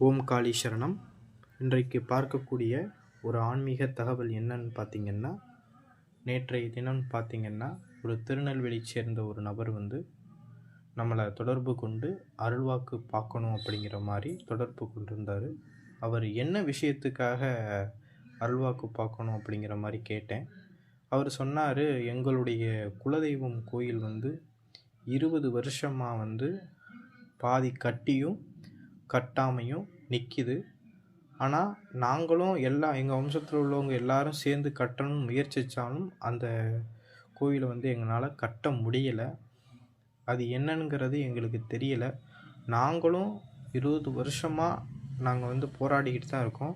ஓம் காளி சரணம் இன்றைக்கு பார்க்கக்கூடிய ஒரு ஆன்மீக தகவல் என்னன்னு பார்த்திங்கன்னா நேற்றைய தினம் பார்த்தீங்கன்னா ஒரு திருநெல்வேலி சேர்ந்த ஒரு நபர் வந்து நம்மளை தொடர்பு கொண்டு அருள்வாக்கு பார்க்கணும் அப்படிங்கிற மாதிரி தொடர்பு கொண்டிருந்தார். அவர் என்ன விஷயத்துக்காக அருள்வாக்கு பார்க்கணும் அப்படிங்கிற மாதிரி கேட்டேன். அவர் சொன்னார் எங்களுடைய குலதெய்வம் கோயில் வந்து இருபது வருஷமாக வந்து பாதி கட்டியும் கட்டாமையும் நிற்கிது ஆனால் நாங்களும் எல்லா எங்கள் வம்சத்தில் உள்ளவங்க எல்லாரும் சேர்ந்து கட்டணும்னு முயற்சித்தாலும் அந்த கோயிலை வந்து எங்களால் கட்ட முடியலை. அது என்னங்கிறது எங்களுக்கு தெரியலை. நாங்களும் இருபது வருஷமாக நாங்கள் வந்து போராடிக்கிட்டு தான் இருக்கோம்.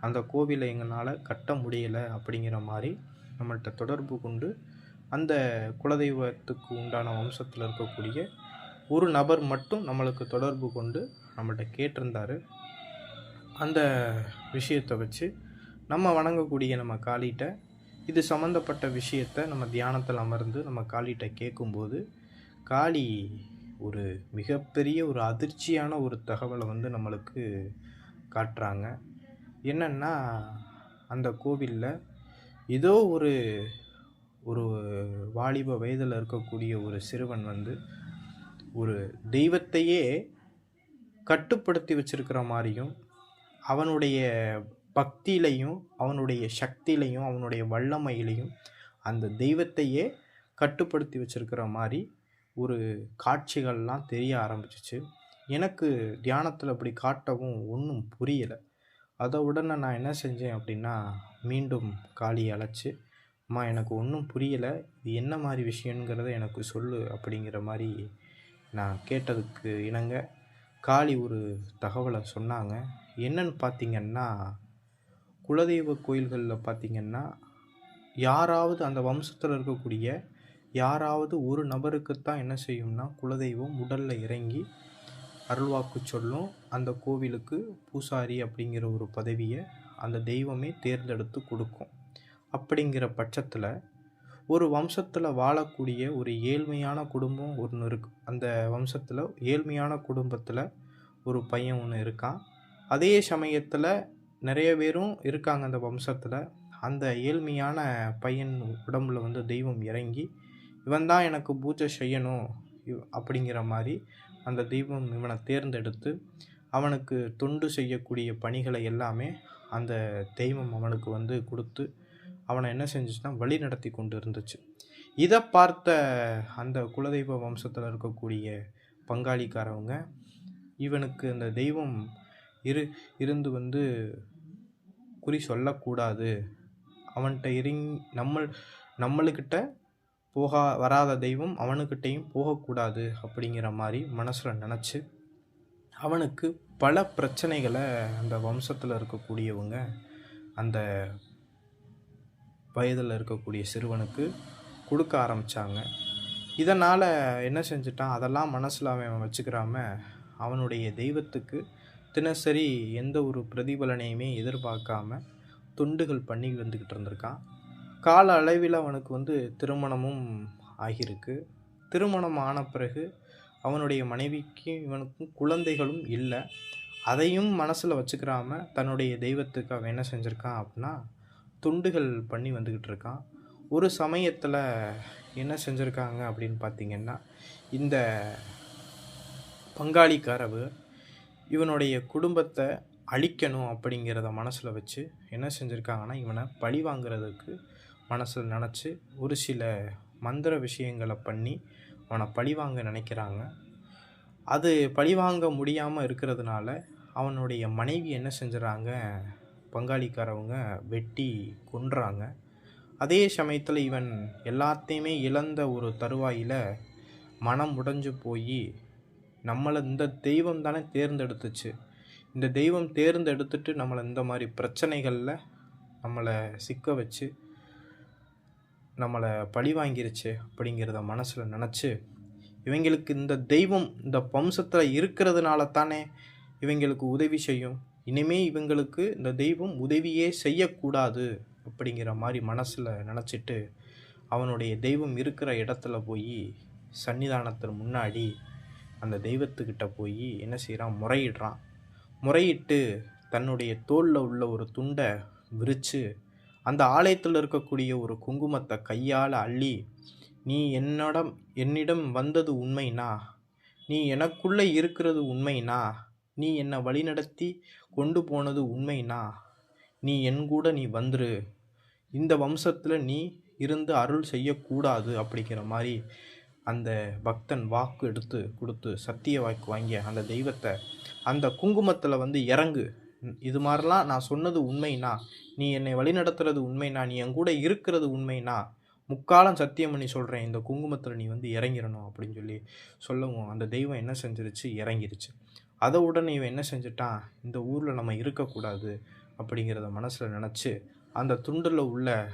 அந்த கோவிலை எங்களால் கட்ட முடியலை அப்படிங்கிற மாதிரி நம்மள்கிட்ட தொடர்பு கொண்டு அந்த குலதெய்வத்துக்கு உண்டான வம்சத்தில் இருக்கக்கூடிய ஒரு நபர் மட்டும் நம்மளுக்கு தொடர்பு கொண்டு நம்மள்கிட்ட கேட்டிருந்தாரு. அந்த விஷயத்தை வச்சு நம்ம வணங்கக்கூடிய நம்ம காளிகிட்ட இது சம்மந்தப்பட்ட விஷயத்த நம்ம தியானத்தில் அமர்ந்து நம்ம காளிகிட்ட கேட்கும்போது காளி ஒரு மிகப்பெரிய ஒரு அதிர்ச்சியான ஒரு தகவலை வந்து நம்மளுக்கு காட்டுறாங்க. என்னென்னா அந்த கோவிலில் ஏதோ ஒரு ஒரு வாலிப வயதில் இருக்கக்கூடிய ஒரு சிறுவன் வந்து ஒரு தெய்வத்தையே கட்டுப்படுத்தி வச்சிருக்கிற மாதிரியும் அவனுடைய பக்தியிலையும் அவனுடைய சக்தியிலையும் அவனுடைய வல்லமையிலையும் அந்த தெய்வத்தையே கட்டுப்படுத்தி வச்சிருக்கிற மாதிரி ஒரு காட்சிகள்லாம் தெரிய ஆரம்பிச்சிச்சு. எனக்கு தியானத்தில் அப்படி காட்டவும் ஒன்றும் புரியலை. அதை உடனே நான் என்ன செஞ்சேன் அப்படின்னா மீண்டும் காளி அழைச்சி அம்மா எனக்கு ஒன்றும் புரியலை. இது என்ன மாதிரி விஷயங்கிறத எனக்கு சொல்லு அப்படிங்கிற மாதிரி நான் கேட்டதுக்கு இணங்க காளி ஒரு தகவலை சொன்னாங்க. என்னன்னு பார்த்தீங்கன்னா குலதெய்வ கோயில்களில் பார்த்திங்கன்னா யாராவது அந்த வம்சத்தில் இருக்கக்கூடிய யாராவது ஒரு நபருக்கு தான் என்ன செய்யும்னா குலதெய்வம் உடலில் இறங்கி அருள்வாக்கு சொல்லும். அந்த கோவிலுக்கு பூசாரி அப்படிங்கிற ஒரு பதவியை அந்த தெய்வமே தேர்ந்தெடுத்து கொடுக்கும். அப்படிங்கிற பட்சத்தில் ஒரு வம்சத்தில் வாழக்கூடிய ஒரு ஏழ்மையான குடும்பம் ஒன்று இருக்கு. அந்த வம்சத்தில் ஏழ்மையான குடும்பத்தில் ஒரு பையன் ஒன்று இருக்கான். அதே சமயத்தில் நிறைய பேரும் இருக்காங்க அந்த வம்சத்தில். அந்த ஏழ்மையான பையன் உடம்புல வந்து தெய்வம் இறங்கி இவன் தான் எனக்கு பூஜை செய்யணும் அப்படிங்கிற மாதிரி அந்த தெய்வம் இவனை தேர்ந்தெடுத்து அவனுக்கு தொண்டு செய்யக்கூடிய பணிகளை எல்லாமே அந்த தெய்வம் அவனுக்கு வந்து கொடுத்து அவனை என்ன செஞ்சுச்சுன்னா வழி நடத்தி கொண்டு இருந்துச்சு இதை பார்த்த அந்த குலதெய்வ வம்சத்தில் இருக்கக்கூடிய பங்காளிக்காரவங்க இவனுக்கு அந்த தெய்வம் இரு இருந்து வந்து குறி சொல்லக்கூடாது. அவன்கிட்ட இறங் நம்ம நம்மளுக்கிட்ட போகா வராத தெய்வம் அவனுக்கிட்டையும் போகக்கூடாது அப்படிங்கிற மாதிரி மனசில் நினச்சி அவனுக்கு பல பிரச்சனைகளை அந்த வம்சத்தில் இருக்கக்கூடியவங்க அந்த வயதில் இருக்கக்கூடிய சிறுவனுக்கு கொடுக்க ஆரம்பித்தாங்க இதனால் என்ன செஞ்சிட்டான்? அதெல்லாம் மனசில் அவன் வச்சுக்கிறாம அவனுடைய தெய்வத்துக்கு தினசரி எந்த ஒரு பிரதிபலனையுமே எதிர்பார்க்காம தொண்டுகள் பண்ணி வந்துக்கிட்டு இருந்திருக்கான். கால அளவில் அவனுக்கு வந்து திருமணமும் ஆகியிருக்கு. திருமணம் ஆன பிறகு அவனுடைய மனைவிக்கும் இவனுக்கும் குழந்தைகளும் இல்லை. அதையும் மனசில் வச்சுக்கிறாம தன்னுடைய தெய்வத்துக்கு அவன் என்ன செஞ்சுருக்கான் அப்படின்னா துண்டுகள் பண்ணி வந்துக்கிட்டு இருக்கான். ஒரு சமயத்தில் என்ன செஞ்சுருக்காங்க அப்படின்னு பார்த்தீங்கன்னா இந்த பங்காளிக்காரவு இவனுடைய குடும்பத்தை அழிக்கணும் அப்படிங்கிறத மனசில் வச்சு என்ன செஞ்சுருக்காங்கன்னா இவனை பழி வாங்குறதுக்கு மனசில் நினச்சி ஒரு சில மந்திர விஷயங்களை பண்ணி அவனை பழி வாங்க நினைக்கிறாங்க. அது பழி வாங்க முடியாமல் இருக்கிறதுனால அவனுடைய மனைவி என்ன செஞ்சுறாங்க பங்காளிக்காரவங்க வெட்டி கொன்றாங்க. அதே சமயத்தில் இவன் எல்லாத்தையுமே இழந்த ஒரு தருவாயில் மனம் உடைஞ்சு போய் நம்மளை இந்த தெய்வம் தானே தேர்ந்தெடுத்துச்சு. இந்த தெய்வம் தேர்ந்தெடுத்துட்டு நம்மளை இந்த மாதிரி பிரச்சனைகளில் நம்மளை சிக்க வச்சு நம்மளை பழி வாங்கிருச்சு அப்படிங்கிறத மனசில் நினச்சி இவங்களுக்கு இந்த தெய்வம் இந்த வம்சத்தில் இருக்கிறதுனால தானே இவங்களுக்கு உதவி செய்யும். இனிமே இவங்களுக்கு இந்த தெய்வம் உதவியே செய்யக்கூடாது அப்படிங்கிற மாதிரி மனசில் நினச்சிட்டு அவனுடைய தெய்வம் இருக்கிற இடத்துல போய் சன்னிதானத்தின் முன்னாடி அந்த தெய்வத்துக்கிட்ட போய் என்ன செய்கிறான் முறையிடுறான். முறையிட்டு தன்னுடைய தோளில் உள்ள ஒரு துண்டை விரித்து அந்த ஆலயத்தில் இருக்கக்கூடிய ஒரு குங்குமத்தை கையால் அள்ளி நீ என்னிடம் என்னிடம் வந்தது உண்மைனா? நீ எனக்குள்ளே இருக்கிறது உண்மைனா? நீ என்னை வழிநடத்தி கொண்டு போனது உண்மைனா? நீ என் கூட நீ வந்துரு. இந்த வம்சத்தில் நீ இருந்து அருள் செய்யக்கூடாது அப்படிங்கிற மாதிரி அந்த பக்தன் வாக்கு எடுத்து கொடுத்து சத்திய வாக்கு வாங்கிய அந்த தெய்வத்தை அந்த குங்குமத்தில் வந்து இறங்கு. இது மாதிரிலாம் நான் சொன்னது உண்மைனா? நீ என்னை வழிநடத்துறது உண்மைனா? நீ என் கூட இருக்கிறது உண்மைனா? முக்காலம் சத்தியம் பண்ணி சொல்கிறேன் இந்த குங்குமத்தில் நீ வந்து இறங்கிடணும் அப்படின்னு சொல்லி சொல்லவும் அந்த தெய்வம் என்ன செஞ்சிருச்சு? இறங்கிருச்சு. அதை உடனே இவன் என்ன செஞ்சிட்டான்? இந்த ஊரில் நம்ம இருக்கக்கூடாது அப்படிங்கிறத மனசில் நினச்சி அந்த துண்டில் உள்ள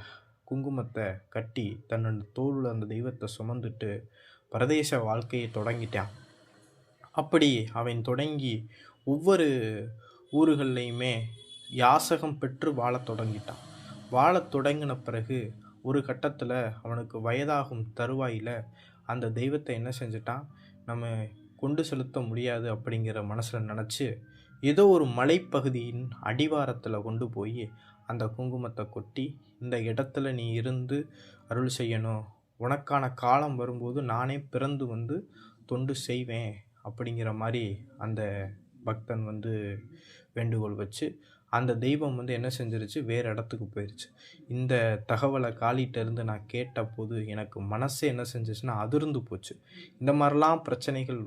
குங்குமத்தை கட்டி தன்னோட தோளில் அந்த தெய்வத்தை சுமந்துட்டு பிரதேச வாழ்க்கையை தொடங்கிட்டான். அப்படி அவன் தொடங்கி ஒவ்வொரு ஊர்கள்லையுமே யாசகம் பெற்று வாழத் தொடங்கிட்டான். வாழத் தொடங்கின பிறகு ஒரு கட்டத்தில் அவனுக்கு வயதாகும் தருவாயில் அந்த தெய்வத்தை என்ன செஞ்சிட்டான்? நம்ம கொண்டு செலுத்த முடியாது அப்படிங்கிற மனசில் நினச்சி ஏதோ ஒரு மலைப்பகுதியின் அடிவாரத்தில் கொண்டு போய் அந்த குங்குமத்தை கொட்டி இந்த இடத்துல நீ இருந்து அருள் செய்யணும். உனக்கான காலம் வரும்போது நானே பிறந்து வந்து தொண்டு செய்வேன் அப்படிங்கிற மாதிரி அந்த பக்தன் வந்து வேண்டுகோள் வச்சு அந்த தெய்வம் வந்து என்ன செஞ்சிருச்சு? வேறு இடத்துக்கு போயிடுச்சு இந்த தகவலை காலிகிட்டேருந்து நான் கேட்டபோது எனக்கு மனசே என்ன செஞ்சிச்சுன்னா அதிர்ந்து போச்சு. இந்த மாதிரிலாம் பிரச்சனைகள்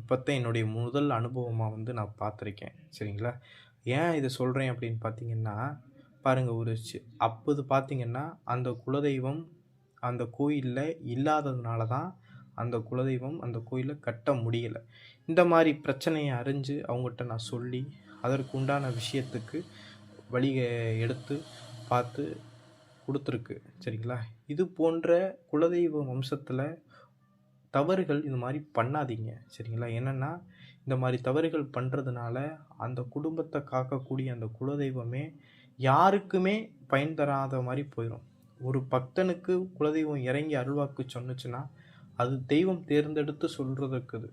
இப்போத்தான் என்னுடைய முதல் அனுபவமாக வந்து நான் பார்த்துருக்கேன் சரிங்களா? ஏன் இதை சொல்கிறேன் அப்படின்னு பார்த்தீங்கன்னா பாருங்கள் ஒரு அப்போது பார்த்தீங்கன்னா அந்த குலதெய்வம் அந்த கோயிலில் இல்லாததுனால தான் அந்த குலதெய்வம் அந்த கோயிலை கட்ட முடியலை. இந்த மாதிரி பிரச்சனையை அறிஞ்சு அவங்ககிட்ட நான் சொல்லி அதற்கு உண்டான விஷயத்துக்கு வழியை எடுத்து பார்த்து கொடுத்துருக்கு. சரிங்களா? இது போன்ற குலதெய்வ வம்சத்தில் தவறுகள் இது மாதிரி பண்ணாதீங்க சரிங்களா? என்னென்னா இந்த மாதிரி தவறுகள் பண்ணுறதுனால அந்த குடும்பத்தை காக்கக்கூடிய அந்த குலதெய்வமே யாருக்குமே பயன் தராத மாதிரி போயிடும் ஒரு பக்தனுக்கு குலதெய்வம் இறங்கி அருள்வாக்கு சொன்னுச்சுன்னா அது தெய்வம் தேர்ந்தெடுத்து சொல்கிறதுக்குது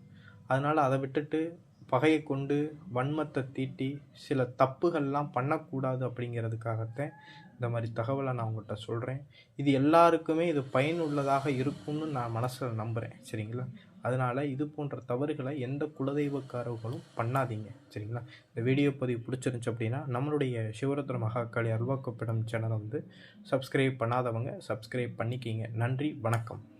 அதனால் அதை விட்டுட்டு பகையை கொண்டு வன்மத்தை தீட்டி சில தப்புகள்லாம் பண்ணக்கூடாது அப்படிங்கிறதுக்காகத்தான் இந்த மாதிரி தகவலை நான் உங்கள்கிட்ட சொல்கிறேன் இது எல்லாருக்குமே இது பயனுள்ளதாக இருக்கும்னு நான் மனசில் நம்புகிறேன் சரிங்களா? அதனால் இது போன்ற தவறுகளை எந்த குலதெய்வக்காரர்களும் பண்ணாதீங்க. சரிங்களா? இந்த வீடியோ பதிவு பிடிச்சிருந்துச்சு அப்படின்னா நம்மளுடைய சிவரத்ன மகாக்காளி அல்வாக்கப்படம் சேனலை வந்து சப்ஸ்கிரைப் பண்ணாதவங்க சப்ஸ்கிரைப் பண்ணிக்கிங்க. நன்றி வணக்கம்.